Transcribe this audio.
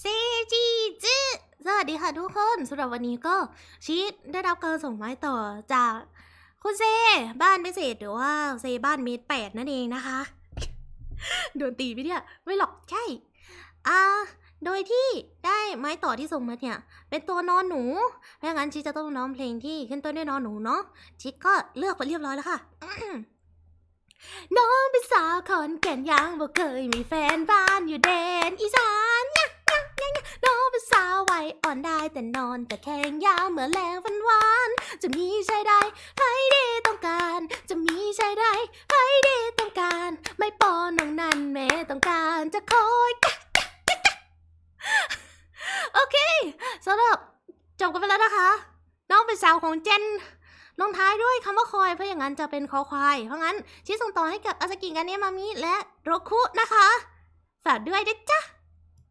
เซจิจิสวัสดีค่ะทุกคนสำหรับวันนี้ก็ชีตได้รับการส่งไม้ต่อจากคุณเซบ้านพิเศษหรือว่าเซบ้านเมตรแปดนั่นเองนะคะ โดนตีไปเนี่ยไม่หรอกใช่อ่าโดยที่ได้ไม้ต่อที่ส่งมาเนี่ย เป็นตัวนอนหนูเพราะงั้นชีจะต้องร้องเพลงที่ขึ้นต้นด้วยนอนหนูเนาะชิก็เลือกไปเรียบร้อยแล้วค่ะน้องเป็นสาวขอนแก่นยังบ่เคยมีแฟนบ้านอยู่แดนอีสาน อ่อนได้แต่นอนแต่แข็งยาวเหมือนแรงฟันหวาน จะมีชายใดใครดีต้องการ จะมีชายใดใครดีต้องการ ไม่ปอน้องนั้นแม่ต้องการจะคอยกะกะกะกะโอเคสำหรับจบกันไปแล้วนะคะ น้องเป็นสาวของเจนลงท้ายด้วยคำว่าคอยเพราะอย่างนั้นจะเป็นคอควาย เพราะงั้นชี้ส่งต่อให้กับอาสกิกันเนะมามิและโรคุนะคะ ฝากด้วยนะจ๊ะ